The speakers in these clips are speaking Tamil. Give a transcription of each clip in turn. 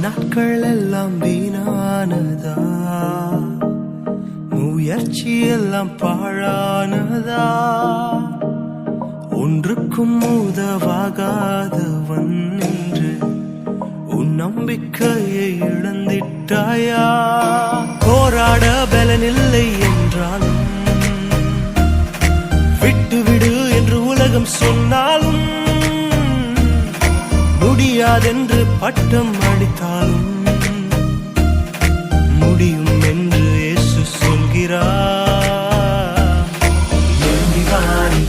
நாட்கள் எல்லாம் வீணானதா? முயற்சி எல்லாம் பாழானதா? ஒன்றுக்கும் உதவாகாதவன் என்று உன் நம்பிக்கையை இழந்திட்டாயா? போராட பலனில்லை என்றாலும் விட்டுவிடு என்று உலகம் சொன்னாலும் முடியாதென்று பட்டம் அடித்தாலும் முடியும் என்று இயேசு சொல்கிறார். எழும்பி வாரி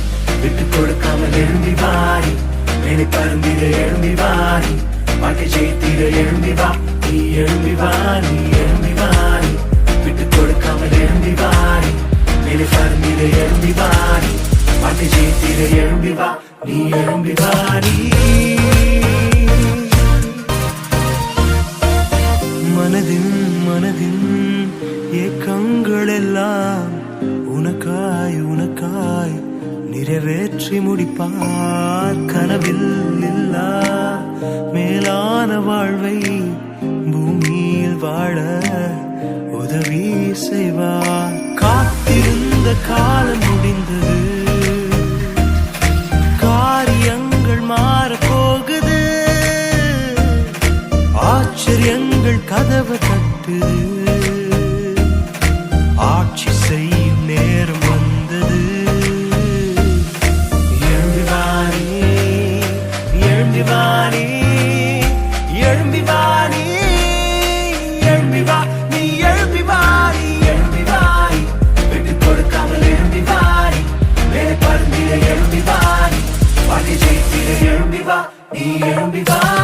விட்டு கொடுக்காமல் எழும்பி வாரி மேலே பறந்திட எழும்பி வாரி வாழ்க்கை ஜெயித்திட எழும்பி வா. நீ எழும்பி வா நீ எழும்பி வாரி விட்டு கொடுக்காமல் எழும்பி வாரி மேலே பறந்திட எழும்பி வாரி வாழ்க்கை ஜெயித்திட எழும்பி வா. நீ எழும்பி வாரி என் ஏக்கங்கள் எல்லாம் உனக்காய் உனக்காய் நிறைவேற்றி முடிப்பார். கனவில் இல்லா மேலான வாழ்வை பூமியில் வாழ உதவி செய்வார். காத்திருந்த காலம் முடிந்தது காரியங்கள் மாறப்போகுது ஆச்சரியங்கள் கதவு தட்டுது. நீ எழும்பி வா